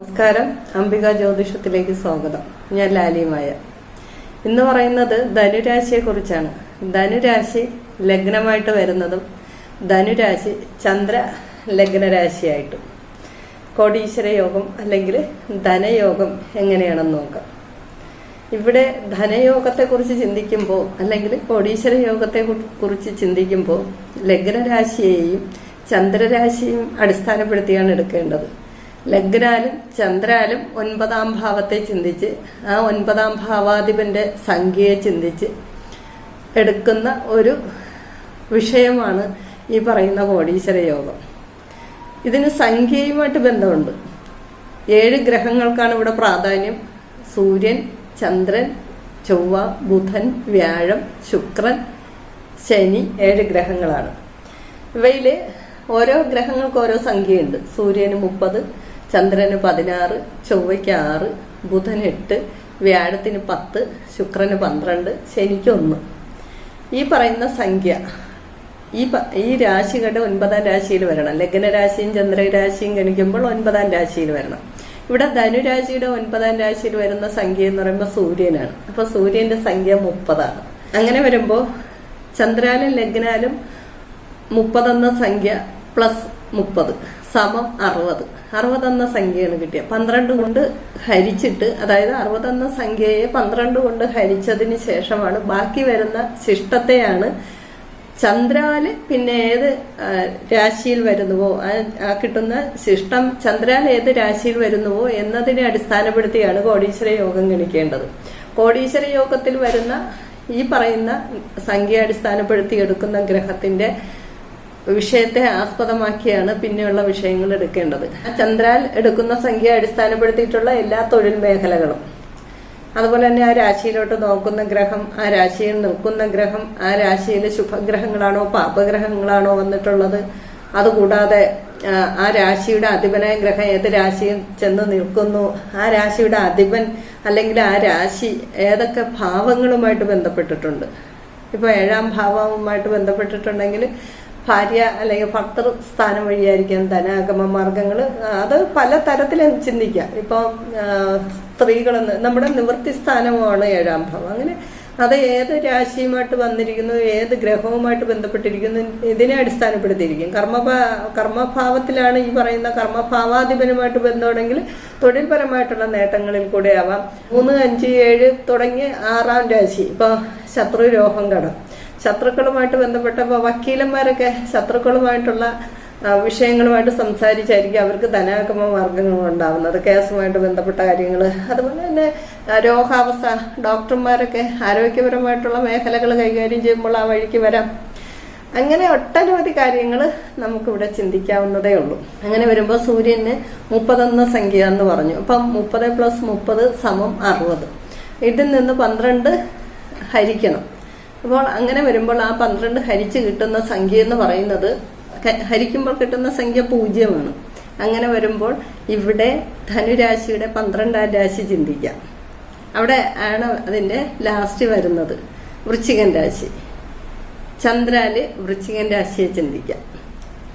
നമസ്കാരം. അംബിക ജ്യോതിഷത്തിലേക്ക് സ്വാഗതം. ഞാൻ ലാലിമായ ഇന്ന് പറയുന്നത് ധനുരാശിയെ കുറിച്ചാണ് ധനുരാശി ലഗ്നമായിട്ട് വരുന്നതും ധനുരാശി ചന്ദ്ര ലഗ്നരാശിയായിട്ടും. കോടീശ്വര യോഗം അല്ലെങ്കിൽ ധനയോഗം എങ്ങനെയാണെന്ന് നോക്കാം. ഇവിടെ ധനയോഗത്തെക്കുറിച്ച് ചിന്തിക്കുമ്പോൾ അല്ലെങ്കിൽ കോടീശ്വര യോഗത്തെ കുറിച്ച് ചിന്തിക്കുമ്പോൾ ലഗ്നരാശിയെയും ചന്ദ്രരാശിയും അടിസ്ഥാനപ്പെടുത്തിയാണ് എടുക്കേണ്ടത്. ലഗ്നാലും ചന്ദ്രാലും ഒൻപതാം ഭാവത്തെ ചിന്തിച്ച് ആ ഒൻപതാം ഭാവാധിപന്റെ സംഖ്യയെ ചിന്തിച്ച് എടുക്കുന്ന ഒരു വിഷയമാണ് ഈ പറയുന്ന കോടീശ്വര യോഗം. ഇതിന് സംഖ്യയുമായിട്ട് ബന്ധമുണ്ട്. ഏഴ് ഗ്രഹങ്ങൾക്കാണ് ഇവിടെ പ്രാധാന്യം. സൂര്യൻ ചന്ദ്രൻ ചൊവ്വ ബുധൻ വ്യാഴം ശുക്രൻ ശനി ഏഴ് ഗ്രഹങ്ങളാണ്. ഇവയിൽ ഓരോ ഗ്രഹങ്ങൾക്ക് ഓരോ സംഖ്യയുണ്ട്. സൂര്യന് മുപ്പത് ചന്ദ്രന് പതിനാറ് ചൊവ്വയ്ക്ക് ആറ് ബുധൻ എട്ട് വ്യാഴത്തിന് പത്ത് ശുക്രന് പന്ത്രണ്ട് ശനിക്ക് ഒന്ന്. ഈ പറയുന്ന സംഖ്യ ഈ ഈ രാശികളുടെ ഒൻപതാം രാശിയിൽ വരണം. ലഗ്നരാശിയും ചന്ദ്രരാശിയും ഗണിക്കുമ്പോൾ ഒൻപതാം രാശിയിൽ വരണം. ഇവിടെ ധനുരാശിയുടെ ഒൻപതാം രാശിയിൽ വരുന്ന സംഖ്യ എന്ന് പറയുമ്പോൾ സൂര്യനാണ്. അപ്പൊ സൂര്യന്റെ സംഖ്യ മുപ്പതാണ്. അങ്ങനെ വരുമ്പോൾ ചന്ദ്രാലും ലഗ്നാലും മുപ്പതെന്ന സംഖ്യ പ്ലസ് മുപ്പത്. സമം അറുപത്. എന്ന സംഖ്യയാണ് കിട്ടിയത്. പന്ത്രണ്ട് കൊണ്ട് ഹരിച്ചിട്ട് അതായത് അറുപതെന്ന സംഖ്യയെ പന്ത്രണ്ട് കൊണ്ട് ഹരിച്ചതിന് ശേഷമാണ് ബാക്കി വരുന്ന ശിഷ്ടത്തെയാണ് ചന്ദ്രാൽ പിന്നെ ഏത് രാശിയിൽ വരുന്നുവോ ആ കിട്ടുന്ന ശിഷ്ടം ചന്ദ്രാൽ ഏത് രാശിയിൽ വരുന്നുവോ എന്നതിനെ അടിസ്ഥാനപ്പെടുത്തിയാണ് കോടീശ്വര യോഗം ഗണിക്കേണ്ടത്. കോടീശ്വര യോഗത്തിൽ വരുന്ന ഈ പറയുന്ന സംഖ്യ അടിസ്ഥാനപ്പെടുത്തി എടുക്കുന്ന ഗ്രഹത്തിന്റെ വിഷയത്തെ ആസ്പദമാക്കിയാണ് പിന്നെയുള്ള വിഷയങ്ങൾ എടുക്കേണ്ടത്. ചന്ദ്രാൽ എടുക്കുന്ന സംഖ്യ അടിസ്ഥാനപ്പെടുത്തിയിട്ടുള്ള എല്ലാ തൊഴിൽ മേഖലകളും. അതുപോലെ തന്നെ ആ രാശിയിലോട്ട് നോക്കുന്ന ഗ്രഹം ആ രാശിയിൽ നിൽക്കുന്ന ഗ്രഹം ആ രാശിയിൽ ശുഭഗ്രഹങ്ങളാണോ പാപഗ്രഹങ്ങളാണോ വന്നിട്ടുള്ളത്. അതുകൂടാതെ ആ, രാശിയുടെ അധിപനായ ഗ്രഹം ഏത് രാശിയിൽ ചെന്ന് നിൽക്കുന്നു ആ രാശിയുടെ അധിപൻ അല്ലെങ്കിൽ ആ രാശി ഏതൊക്കെ ഭാവങ്ങളുമായിട്ട് ബന്ധപ്പെട്ടിട്ടുണ്ട്. ഇപ്പൊ ഏഴാം ഭാവവുമായിട്ട് ബന്ധപ്പെട്ടിട്ടുണ്ടെങ്കിൽ ഭാര്യ അല്ലെങ്കിൽ ഭക്തർ സ്ഥാനം വഴിയായിരിക്കാം ധനാഗമ മാർഗങ്ങൾ അത് പല തരത്തിൽ ചിന്തിക്കാം. ഇപ്പോൾ സ്ത്രീകൾ നമ്മുടെ നിവൃത്തി സ്ഥാനമാണ് ഏഴാം ഭാവം. അങ്ങനെ അത് ഏത് രാശിയുമായിട്ട് വന്നിരിക്കുന്നു ഏത് ഗ്രഹവുമായിട്ട് ബന്ധപ്പെട്ടിരിക്കുന്നു ഇതിനെ അടിസ്ഥാനപ്പെടുത്തിയിരിക്കും. കർമ്മഭാ കർമ്മഭാവത്തിലാണ് ഈ പറയുന്ന കർമ്മഭാവാധിപനുമായിട്ട് ബന്ധമുണ്ടെങ്കിൽ തൊഴിൽപരമായിട്ടുള്ള നേട്ടങ്ങളിൽ കൂടെ ആവാം. മൂന്ന് അഞ്ച് ഏഴ് തുടങ്ങി ആറാം രാശി. ഇപ്പോൾ ശത്രു രോഹം കടം. ശത്രുക്കളുമായിട്ട് ബന്ധപ്പെട്ടപ്പോൾ വക്കീലന്മാരൊക്കെ ശത്രുക്കളുമായിട്ടുള്ള വിഷയങ്ങളുമായിട്ട് സംസാരിച്ചായിരിക്കും അവർക്ക് ധനാഗമ മാർഗങ്ങൾ ഉണ്ടാവുന്നത് കേസുമായിട്ട് ബന്ധപ്പെട്ട കാര്യങ്ങൾ അതുപോലെ തന്നെ രോഗാവസ്ഥ ഡോക്ടർമാരൊക്കെ ആരോഗ്യപരമായിട്ടുള്ള മേഖലകൾ കൈകാര്യം ചെയ്യുമ്പോൾ ആ വഴിക്ക് വരാം. അങ്ങനെ ഒട്ടനവധി കാര്യങ്ങൾ നമുക്കിവിടെ ചിന്തിക്കാവുന്നതേ ഉള്ളൂ. അങ്ങനെ വരുമ്പോൾ സൂര്യന് മുപ്പതെന്ന സംഖ്യ എന്ന് പറഞ്ഞു. അപ്പം മുപ്പത് പ്ലസ് മുപ്പത് സമം അറുപത്. ഇതിൽ നിന്ന് പന്ത്രണ്ട് ഹരിക്കണം. അപ്പോൾ അങ്ങനെ വരുമ്പോൾ ആ പന്ത്രണ്ട് ഹരിച്ച് കിട്ടുന്ന സംഖ്യ എന്ന് പറയുന്നത് ഹരിക്കുമ്പോൾ കിട്ടുന്ന സംഖ്യ പൂജ്യമാണ്. അങ്ങനെ വരുമ്പോൾ ഇവിടെ ധനുരാശിയുടെ പന്ത്രണ്ടാം രാശി ചിന്തിക്കാം. അവിടെ ആണ് അതിന്റെ ലാസ്റ്റ് വരുന്നത്. വൃശ്ചികൻ രാശി. ചന്ദ്രാൽ വൃശ്ചികൻ രാശിയെ ചിന്തിക്കാം.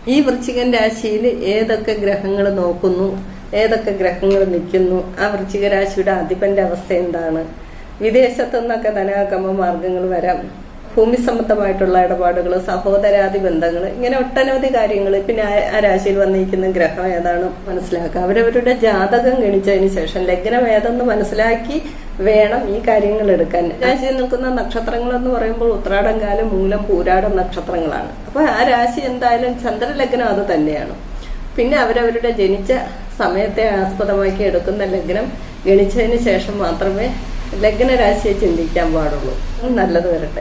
ഈ വൃശ്ചികൻ രാശിയിൽ ഏതൊക്കെ ഗ്രഹങ്ങൾ നോക്കുന്നു? ഏതൊക്കെ ഗ്രഹങ്ങൾ നിൽക്കുന്നു? ആ വൃശ്ചിക രാശിയുടെ അധിപന്റെ അവസ്ഥ എന്താണ്? വിദേശത്തു നിന്നൊക്കെ ധനാഗമ മാർഗങ്ങൾ വരാം. ഭൂമി സംബന്ധമായിട്ടുള്ള ഇടപാടുകൾ സഹോദരാദി ബന്ധങ്ങൾ ഇങ്ങനെ ഒട്ടനവധി കാര്യങ്ങൾ. പിന്നെ ആ- രാശിയിൽ വന്നിരിക്കുന്ന ഗ്രഹം ഏതാണ്? മനസ്സിലാക്കുക. അവരവരുടെ ജാതകം ഗണിച്ചതിന് ശേഷം ലഗ്നം ഏതെന്ന് മനസ്സിലാക്കി വേണം ഈ കാര്യങ്ങൾ എടുക്കാൻ. രാശിയിൽ നിൽക്കുന്ന നക്ഷത്രങ്ങൾ എന്ന് പറയുമ്പോൾ ഉത്രാടം കാലം മൂലം പൂരാടം നക്ഷത്രങ്ങളാണ്. അപ്പൊ ആ രാശി എന്തായാലും ചന്ദ്രലഗ്നം അത് തന്നെയാണ്. പിന്നെ അവരവരുടെ ജനിച്ച സമയത്തെ ആസ്പദമാക്കി എടുക്കുന്ന ലഗ്നം ഗണിച്ചതിന് ശേഷം മാത്രമേ ലഗ്ന രാശിയെ ചിന്തിക്കാൻ പാടുള്ളൂ. നല്ലത് വരട്ടെ.